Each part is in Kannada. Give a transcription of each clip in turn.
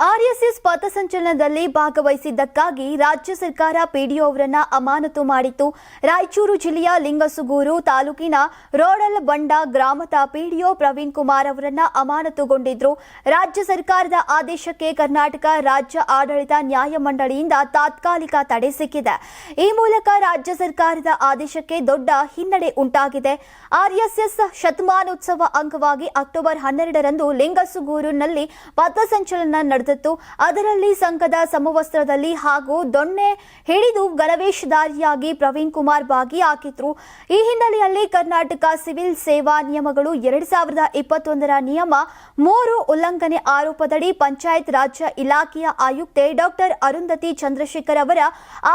ಆರ್ಎಸ್ಎಸ್ ಪಥಸಂಚಲನದಲ್ಲಿ ಭಾಗವಹಿಸಿದ್ದಕ್ಕಾಗಿ ರಾಜ್ಯ ಸರ್ಕಾರ ಪಿಡಿಒ ಅವರನ್ನ ಅಮಾನತು ಮಾಡಿತ್ತು. ರಾಯಚೂರು ಜಿಲ್ಲೆಯ ಲಿಂಗಸುಗೂರು ತಾಲೂಕಿನ ರೋಡಲ್ ಬಂಡ ಗ್ರಾಮದ ಪಿಡಿಒ ಪ್ರವೀಣ್ ಕುಮಾರ್ ಅವರನ್ನ ಅಮಾನತುಗೊಂಡಿದ್ರು. ರಾಜ್ಯ ಸರ್ಕಾರದ ಆದೇಶಕ್ಕೆ ಕರ್ನಾಟಕ ರಾಜ್ಯ ಆಡಳಿತ ನ್ಯಾಯಮಂಡಳಿಯಿಂದ ತಾತ್ಕಾಲಿಕ ತಡೆ ಸಿಕ್ಕಿದೆ. ಈ ಮೂಲಕ ರಾಜ್ಯ ಸರ್ಕಾರದ ಆದೇಶಕ್ಕೆ ದೊಡ್ಡ ಹಿನ್ನಡೆ ಉಂಟಾಗಿದೆ. ಆರ್ಎಸ್ಎಸ್ ಶತಮಾನೋತ್ಸವ ಅಂಗವಾಗಿ ಅಕ್ಟೋಬರ್ ಹನ್ನೆರಡರಂದು ಲಿಂಗಸುಗೂರಿನಲ್ಲಿ ಪಥಸಂಚಲನ ನಡೆದಿತ್ತು. ಅದರಲ್ಲಿ ಸಂಘದ ಸಮವಸ್ತ್ರದಲ್ಲಿ ಹಾಗೂ ದೊಣ್ಣೆ ಹಿಡಿದು ಗಲವೇಶಧಾರಿಯಾಗಿ ಪ್ರವೀಣ್ ಕುಮಾರ್ ಭಾಗಿಯಾಗಿದ್ರು. ಈ ಹಿನ್ನೆಲೆಯಲ್ಲಿ ಕರ್ನಾಟಕ ಸಿವಿಲ್ ಸೇವಾ ನಿಯಮಗಳು ಎರಡ್ ಸಾವಿರದ ಇಪ್ಪತ್ತೊಂದರ ನಿಯಮ ಮೂರು ಉಲ್ಲಂಘನೆ ಆರೋಪದಡಿ ಪಂಚಾಯತ್ ರಾಜ್ಯ ಇಲಾಖೆಯ ಆಯುಕ್ತೆ ಡಾಕ್ಟರ್ ಅರುಂಧತಿ ಚಂದ್ರಶೇಖರ್ ಅವರ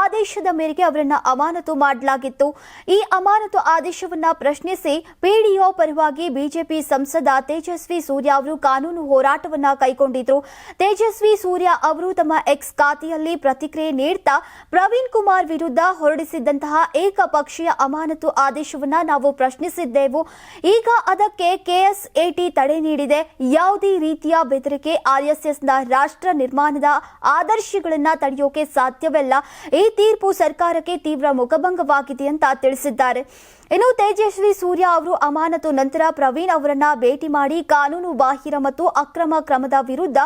ಆದೇಶದ ಮೇರೆಗೆ ಅವರನ್ನು ಅಮಾನತು ಮಾಡಲಾಗಿತ್ತು. ಈ ಅಮಾನತು ಆದೇಶವನ್ನ ಪ್ರಶ್ನಿಸಿ ಪಿಡಿಒ ಪರವಾಗಿ ಬಿಜೆಪಿ ಸಂಸದ ತೇಜಸ್ವಿ ಸೂರ್ಯ ಅವರು ಕಾನೂನು ಹೋರಾಟವನ್ನ ಕೈಗೊಂಡಿದ್ರು. ತೇಜಸ್ವಿ ಸೂರ್ಯ ಅವರು ತಮ್ಮ ಎಕ್ಸ್ ಖಾತೆಯಲ್ಲಿ ಪ್ರತಿಕ್ರಿಯೆ ನೀಡ್ತಾ ಪ್ರವೀಣ್ ಕುಮಾರ್ ವಿರುದ್ಧ ಹೊರಡಿಸಿದ್ದಂತಹ ಏಕಪಕ್ಷೀಯ ಅಮಾನತು ಆದೇಶವನ್ನ ನಾವು ಪ್ರಶ್ನಿಸಿದ್ದೆವು. ಈಗ ಅದಕ್ಕೆ ಕೆಎಸ್ಎಟಿ ತಡೆ ನೀಡಿದೆ. ಯಾವುದೇ ರೀತಿಯ ಬೆದರಿಕೆ, ಆರ್ಎಸ್ಎಸ್ನ ರಾಷ್ಟ್ರ ನಿರ್ಮಾಣದ ಆದರ್ಶಗಳನ್ನ ತಡೆಯೋಕೆ ಸಾಧ್ಯವಿಲ್ಲ. ಈ ತೀರ್ಪು ಸರ್ಕಾರಕ್ಕೆ ತೀವ್ರ ಮುಖಭಂಗವಾಗಿದೆ ಅಂತ ತಿಳಿಸಿದ್ದಾರೆ. ಇನ್ನು ತೇಜಸ್ವಿ ಸೂರ್ಯ ಅವರು ಅಮಾನತು ನಂತರ ಪ್ರವೀಣ್ ಅವರನ್ನ ಭೇಟಿ ಮಾಡಿ ಕಾನೂನು ಬಾಹಿರ ಮತ್ತು ಅಕ್ರಮ ಕ್ರಮದ ವಿರುದ್ಧ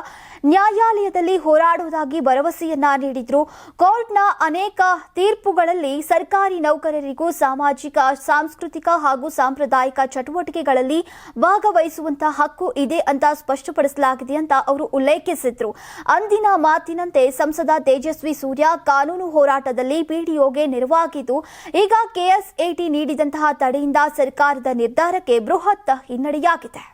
ನ್ಯಾಯಾಲಯದಲ್ಲಿ ಹೋರಾಡುವುದಾಗಿ ಭರವಸೆಯನ್ನ ನೀಡಿದ್ರು. ಕೋರ್ಟ್ನ ಅನೇಕ ತೀರ್ಪುಗಳಲ್ಲಿ ಸರ್ಕಾರಿ ನೌಕರರಿಗೂ ಸಾಮಾಜಿಕ, ಸಾಂಸ್ಕೃತಿಕ ಹಾಗೂ ಸಾಂಪ್ರದಾಯಿಕ ಚಟುವಟಿಕೆಗಳಲ್ಲಿ ಭಾಗವಹಿಸುವಂತಹ ಹಕ್ಕು ಇದೆ ಅಂತ ಸ್ಪಷ್ಟಪಡಿಸಲಾಗಿದೆ ಅಂತ ಅವರು ಉಲ್ಲೇಖಿಸಿದ್ರು. ಅಂದಿನ ಮಾತಿನಂತೆ ಸಂಸದ ತೇಜಸ್ವಿ ಸೂರ್ಯ ಕಾನೂನು ಹೋರಾಟದಲ್ಲಿ ಪಿಡಿಒಗೆ ನೆರವಾಗಿದ್ದು, ಈಗ ಕೆಎಸ್ಎಟಿ ನೀಡಿದಂತಹ ತಡೆಯಿಂದ ಸರ್ಕಾರದ ನಿರ್ಧಾರಕ್ಕೆ ಬೃಹತ್ ಹಿನ್ನಡೆಯಾಗಿದೆ.